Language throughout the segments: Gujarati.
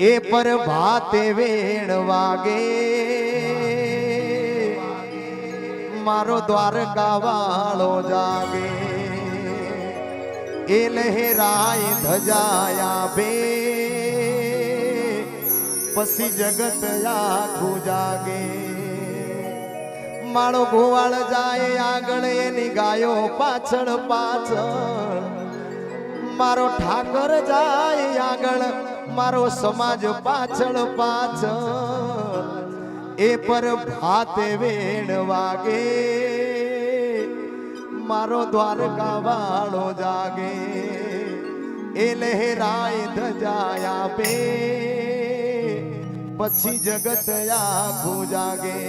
એ પર ભાતે વેણ વાગે. મારો દ્વારકા વાળો જાગે. એ લહેરાય ધજાયા બે પછી જગત આખું જાગે. માળો ગોવાળ જાય આગળ, એની ગાયો પાછળ પાછળ. મારો ઠાકર જાય આગળ, મારો સમાજ પાછળ પાછળ. એ પર ભાતે વેણ વાગે, મારો દ્વારકા વાળો જાગે. એ લહેરાય ધજાય આપે, પછી જગત આખું જાગે.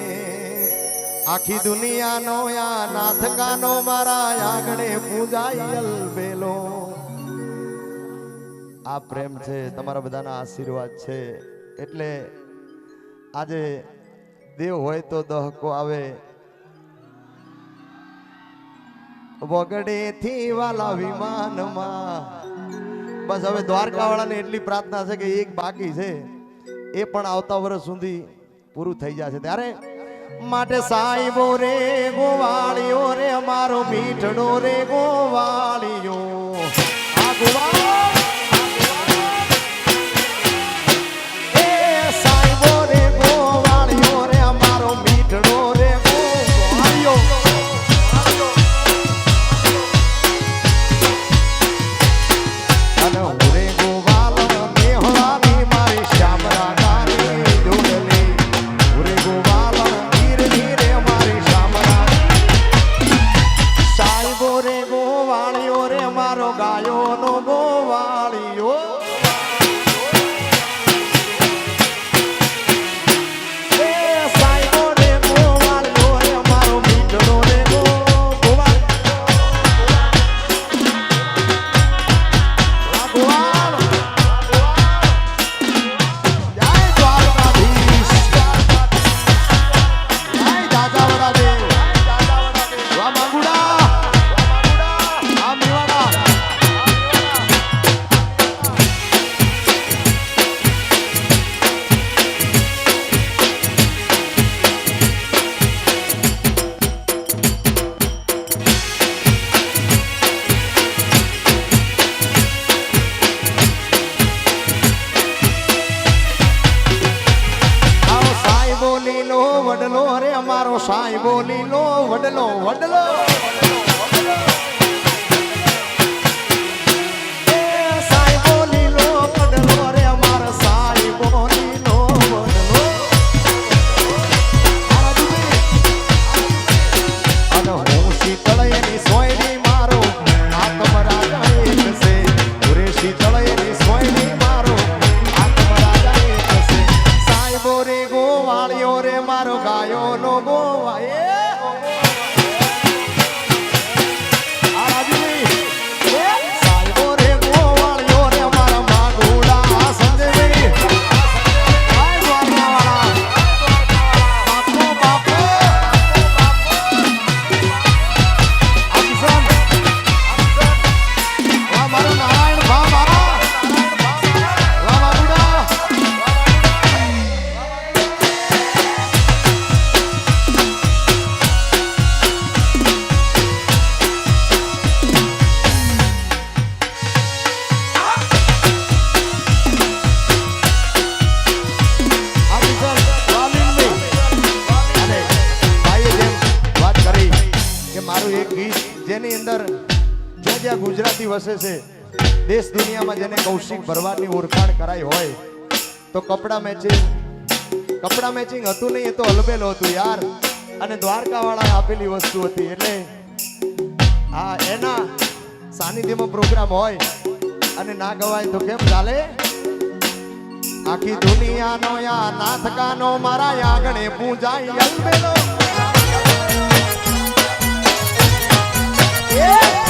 આખી દુનિયાનો યા નાથકાનો મારા આગળે પૂજાય અલબેલો આ પ્રેમ છે, તમારા બધાના આશીર્વાદ છે. એટલે આજે દેવ હોય તો દહકો આવે. વગડેથી વાલા વિમાનમાં. બસ હવે દ્વારકા વાળાને એટલી પ્રાર્થના છે કે એક બાકી છે. એ પણ આવતા વર્ષ સુધી પૂરું થઈ જશે. ત્યારે માટે સાહેબો રે, ગોવાળીઓ રે અમારો મીઠડો રે, ગોવાળીઓ. આ ગોવાળ સાહેબો લો વડલો વડલો. અંદર જ્યાં જ્યાં ગુજરાતી વસે છે, દેશ દુનિયામાં જેને કૌશિક ભરવાડની ઓળખાણ કરાઈ હોય, તો કપડા મેચિંગ કપડા મેચિંગ હતું નહીં, એ તો હલબેલો હતું યાર. અને દ્વારકાવાળાએ આપેલી વસ્તુ હતી, એટલે હા, એના સાનિધ્યમાં પ્રોગ્રામ હોય, અને ના ગવાય તો કેમ ચાલે? આખી દુનિયાનો યા નાથકાનો મારા આગણે પૂજાય અલબેલો એ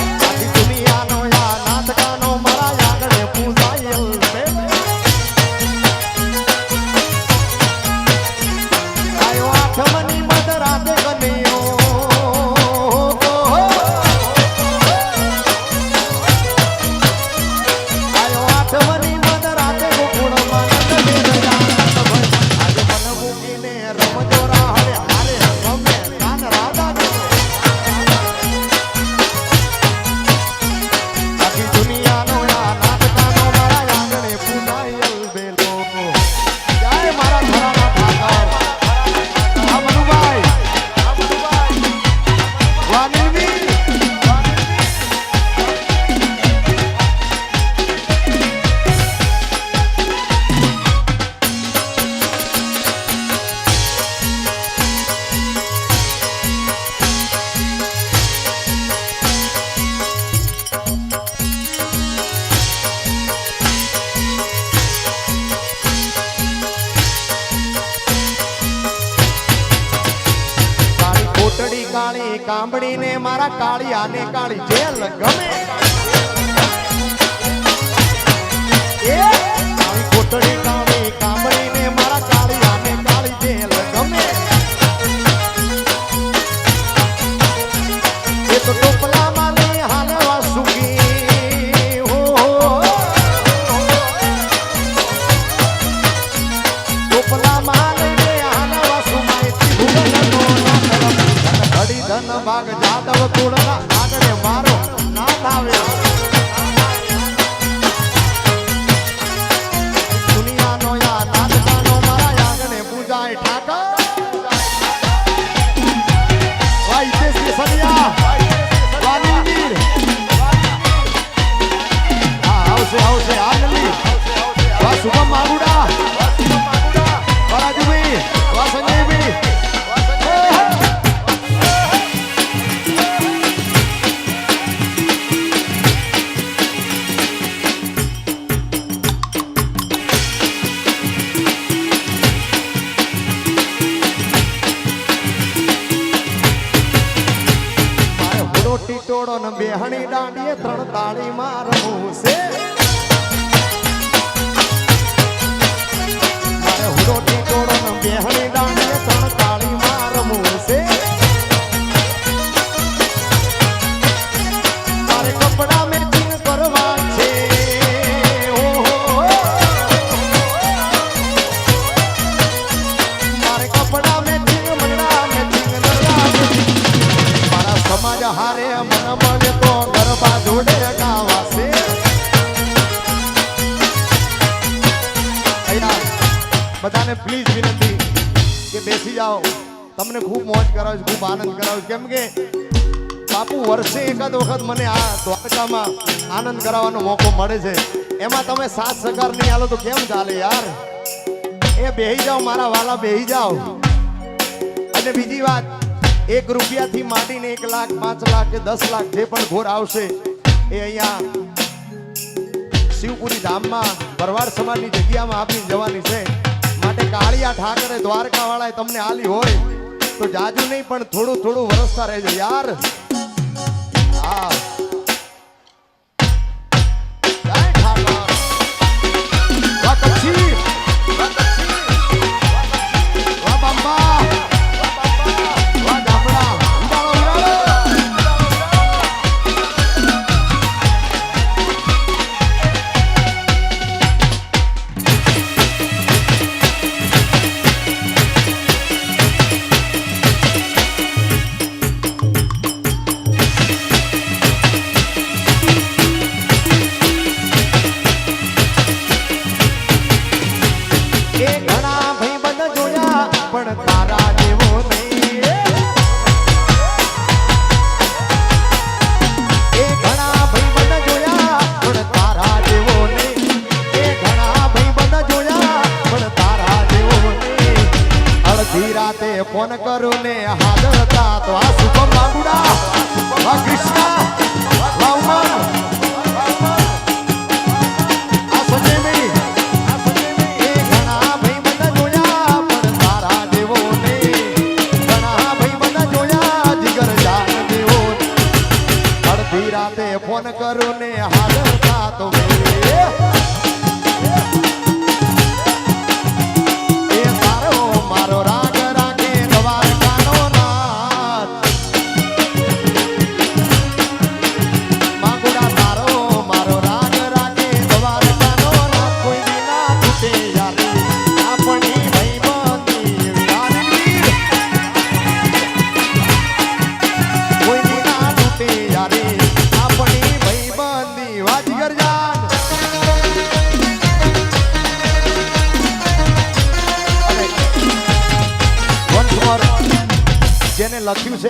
દ્વારકામાં આનંદ કરાવવાનો મોકો મળે છે. એમાં તમે સાત સગાર નહીં આલો તો કેમ ચાલે યાર? એ બેહી જાઓ, મારા વાલા બેહી જાઓ. અને બીજી વાત, એક રૂપિયાથી માંડીને એક લાખ, પાંચ લાખ કે દસ લાખ જે પણ ઘોર આવશે, એ અહીંયા શિવપુરી ધામમાં, ભરવાડ સમાજની જગ્યામાં આપી જવાની છે. માટે કાળિયા ઠાકરે દ્વારકાવાળાએ તમને આલી હોય, તો જાજુ નહીં, પણ થોડું થોડું વરસતા રહેજો યાર.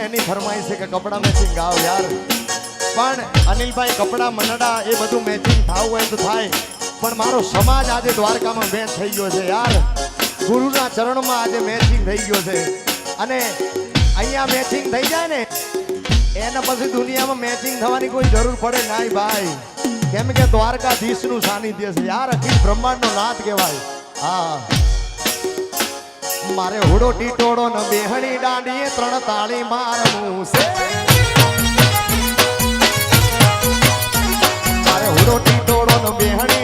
એની ફરમાઈશ છે કે કપડા મેચિંગ આવ યાર. પણ અનિલભાઈ, કપડા મનડા, એ બધું મેચિંગ થાવું હોય તો થાય. પણ મારો સમાજ આજે દ્વારકામાં મેચ થઈ ગયો છે યાર. ગુરુના ચરણમાં આજે મેચિંગ થઈ ગયો છે. અને અહીંયા મેચિંગ થઈ જાય ને, એના પછી દુનિયામાં મેચિંગ થવાની કોઈ જરૂર પડે નહીં ભાઈ. કેમ કે દ્વારકાધીશનું સાનિધ્ય છે યાર. અખિલ બ્રહ્માંડનો નાથ કહેવાય. હા. મારે હુડો ટીટોડો ન બેહણી દાંડીએ ત્રણ તાળી મારવું છે મારે હુડો ટીટોડો ન બેહણી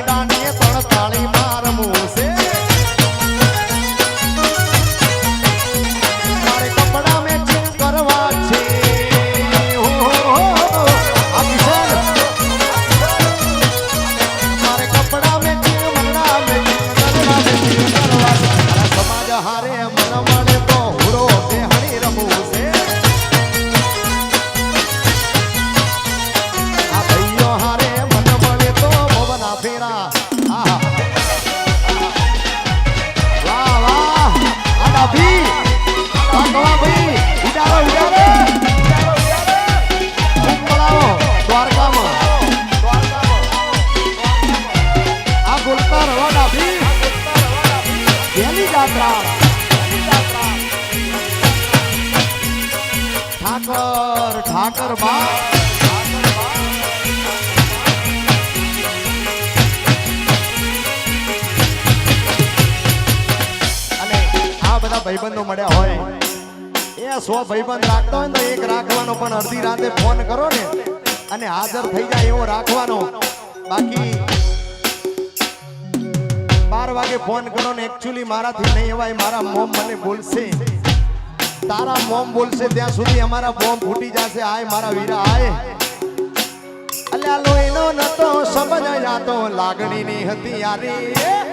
બધા ભાઈબંધો મળ્યા હોય. એ સો ભાઈબંધ રાખતો હોય તો એક રાખવાનો પણ અડધી રાતે ફોન કરો ને, અને હાજર થઈ જાય એવો રાખવાનો. બાકી બાર વાગે ફોન કરો ને એકચ્યુઅલી મારાથી નહીં એવાય મારા મોમ મને બોલશે. તારા મોમ બોલશે ત્યાં સુધી અમારા બોમ્બ ફૂટી જશે. આય મારા વીરા, આય. અલ્યા લોહીનો નતો, સમજ જાતો લાગણીની હતી યારી.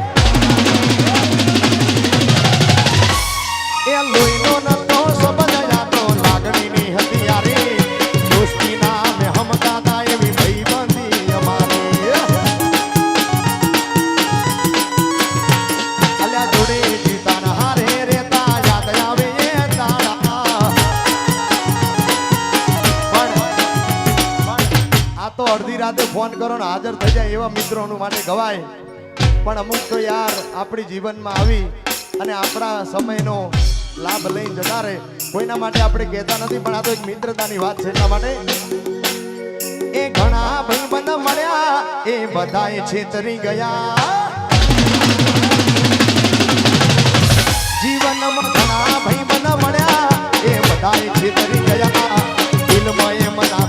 રેતા ફોન કરો ને હાજર થઈ જાય એવા મિત્રોનું માટે ગવાય. પણ અમુક તો યાર આપણી જીવનમાં આવી અને આપણા સમયનો લાભ લઈને જતા રહે. કોઈના માટે આપણે કહેતા નથી, પણ આ તો એક મિત્રતાની વાત છે એટલા માટે. એ ઘણા ભાઈબંધ મળ્યા, એ બધાએ છેતરી ગયા. જીવનમાં ઘણા ભાઈબંધ મળ્યા, એ બધાએ છેતરી ગયા. દિલમાં એ મના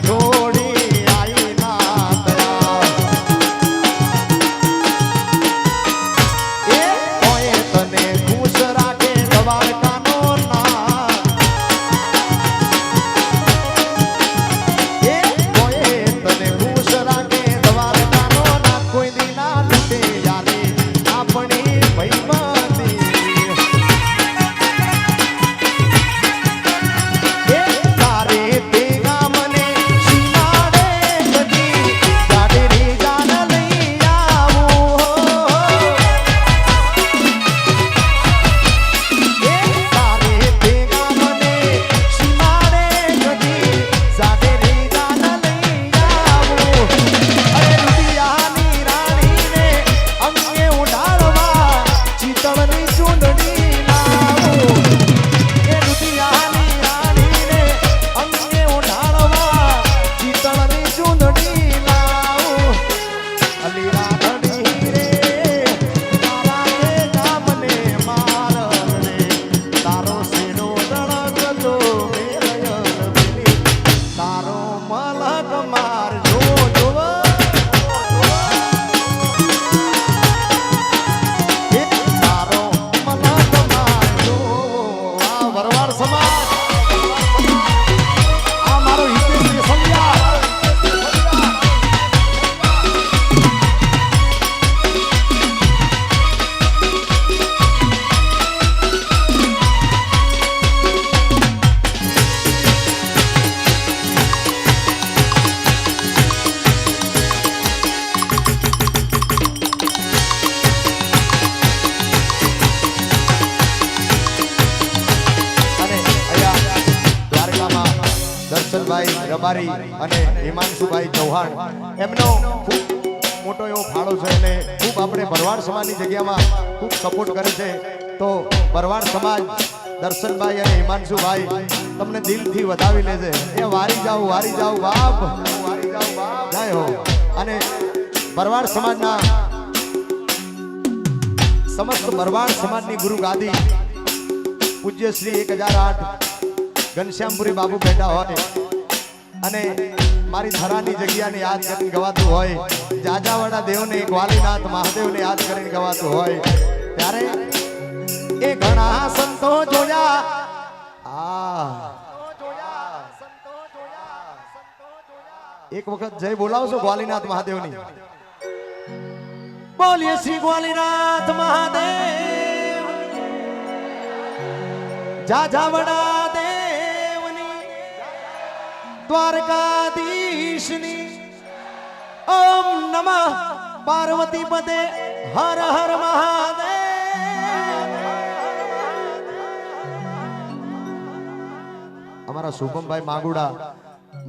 અને હિમાંશુભાઈ ચૌહાણ. એમનો ખૂબ મોટો એવો ફાળો છે અને ખૂબ આપણે ભરવાડ સમાજની જગ્યામાં ખૂબ સપોર્ટ કરે છે. તો ભરવાડ સમાજ, દર્શનભાઈ અને હિમાંશુભાઈ તમને દિલથી વધાવી લેશે એ વારી જાઓ વારી જાઓ, બાપ. વારી હો. અને ભરવાડ સમાજના સમસ્ત ભરવાડ સમાજની ગુરુ ગાદી પૂજ્ય શ્રી એક હજાર આઠ ઘનશ્યામપુરી બાબુ બેઠા હોય અને મારી ધરાની જગ્યાને યાદ કરીને ગવાતું હોય. જાજાવાડા દેવને ગ્વાલીનાથ મહાદેવને યાદ કરીને ગવાતું હોય. ત્યારે એ ઘણા સંતો જોયા. એક વખત જય બોલાવશો ગ્વાલીનાથ મહાદેવની. બોલીએ શ્રી ગ્વાલીનાથ મહાદેવ. જાજાવડા દ્વારકાધીશની ઓમ નમઃ પાર્વતી પદે હર હર મહાદેવ. અમારા શુભમભાઈ માગુડા,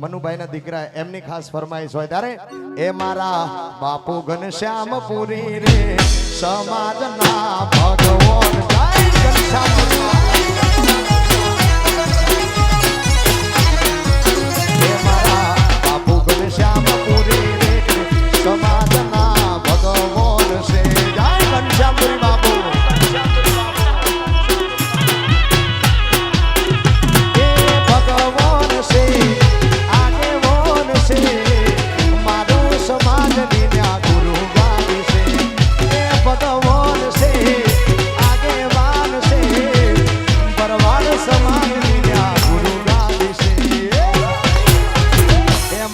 મનુભાઈના દીકરા, એમની ખાસ ફરમાઈશ હોય ત્યારે, એ મારા બાપુ ઘનશ્યામ પુરી રે, સમાજના ભગવાન. ઘનશ્યામ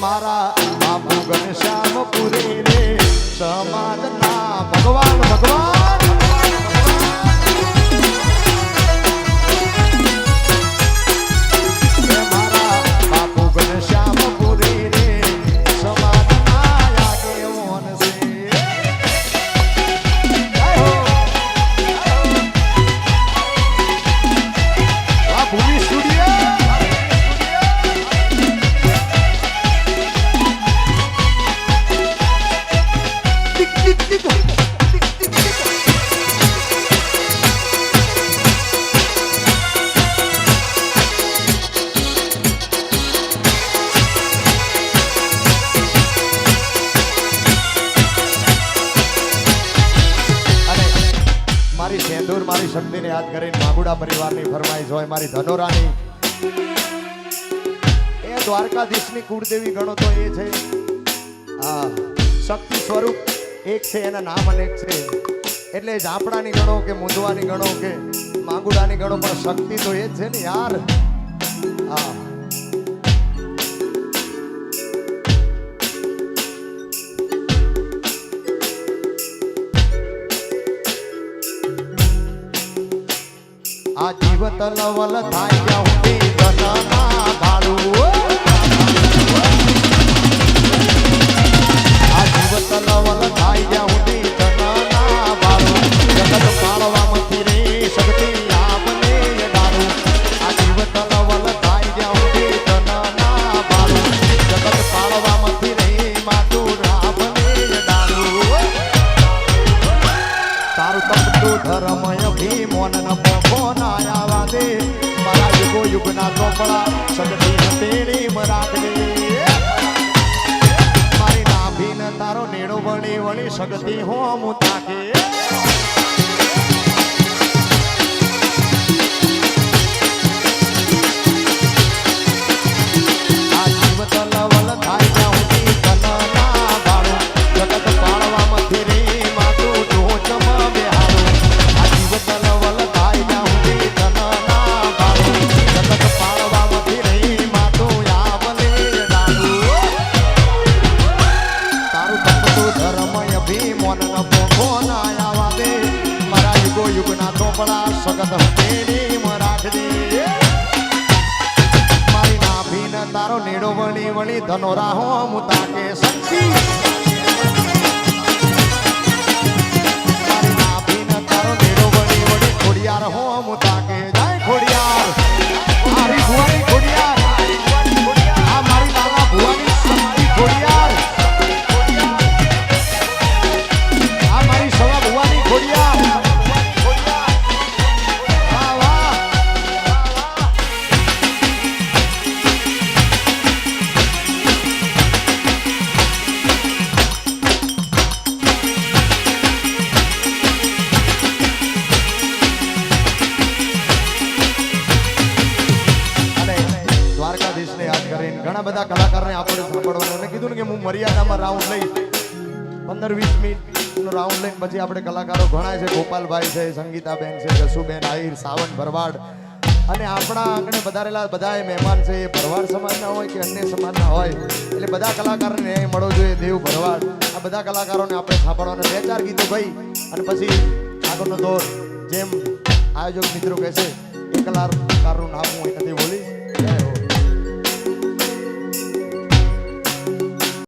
મારા બાપુ ઘનશ્યામ પુરી રે. સમાજના ભગવાન ભગવાન. યાદ કરીને માગુડા પરિવારની ફરમાઈશ હોય મારી ધનોરાની એ દ્વારકાધીશની કુળદેવી ગણો તો એ છે. હા શક્તિ સ્વરૂપ એક છે, એના નામ અનેક છે. એટલે ઝાપડાની ગણો કે મૂંઝવાની ગણો કે માગુડાની ગણો, પણ શક્તિ તો એ જ છે ને યાર. હા આ જીવત લવલ થાય હુંડી ધનના ભાડું આ જીવત લવલ થાય ગયા યુગના ચોપડા સગતી તેડી મારી નાભીન તારો નેડો વળી વળી સગતી હો તાકે વણી વળી વળી ધનો રાહો શક્તિ. નેડો વળી વળી ખોડિયાર હો મુતાકે જાય ખોડિયાર. મારી ખોડિયાર. બધા કલાકારને આપણે સાંભળવાનું. મેં કીધું ને કે હું મર્યાદામાં રાઉન્ડ લઈશ. પંદર વીસ મિનિટનો રાઉન્ડ લઈને પછી આપણે કલાકારો ઘણા છે. ગોપાલભાઈ છે, સંગીતાબેન છે, જસુબેન, આહિર સાવન ભરવાડ. અને આપણા આંગણે વધારેલા બધા મહેમાન છે. એ ભરવાડ સમાજના હોય કે અન્ય સમાજના હોય. એટલે બધા કલાકારોને ન્યાય મળવો જોઈએ. દેવ ભરવાડ. આ બધા કલાકારોને આપણે સાંભળવાના. બે ચાર ગીતો ભાઈ અને પછી આગળનો દોર. જેમ આયોજક મિત્રો કહે છે એ કલાકારનું નામ હું નથી